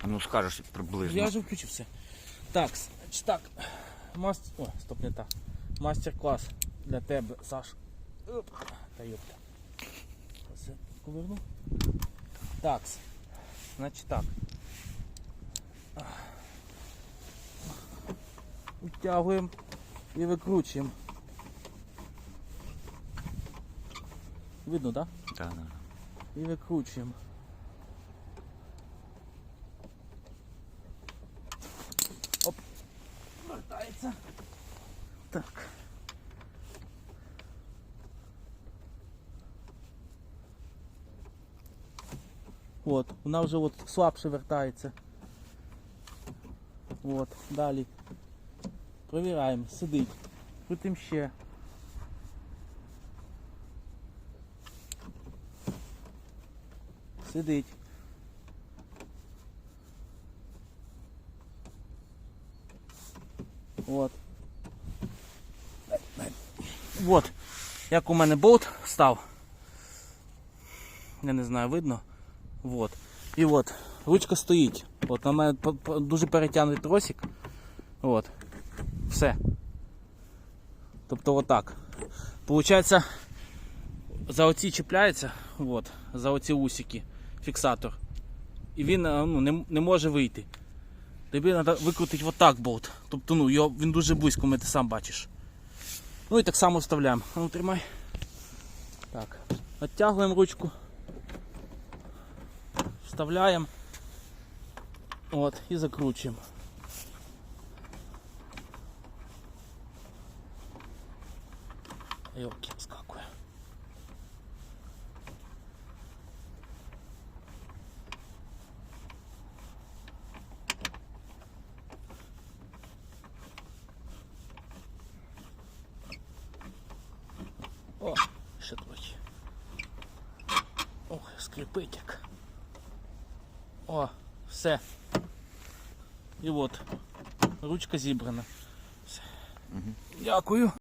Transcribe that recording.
А ну скажеш приблизно. Я вже включився. Так, так. Мас... О, стоп, не так. Мастер-клас для тебе, Саш. Оп. Та йопта. Все, поверну. Так. Значить так. Витягуємо і викручуємо. Видно, так? Да? Да, да. І викручуємо. Оп. Вертається. Так. От, вона вже от слабше вертається. От, далі. Провіряємо, сидить. Крутим ще. Сидить. От. От. Як у мене болт став. Я не знаю, видно. От. І от. Ручка стоїть. От на мене дуже перетягнутий тросик. От. Все. Тобто отак. Получається, за оці чіпляється, от, за оці усики, фіксатор. І він е, ну, не, не може вийти. Тобі треба викрутити отак болт. Тобто ну, його, він дуже близько, ми ти сам бачиш. Ну і так само вставляємо. Ну тримай. Так. Оттягуємо ручку. Вставляємо. От, і закручуємо. Йолки, скакує. О, ще трохи. Скрипить. О, все. І от, ручка зібрана. Все. Дякую.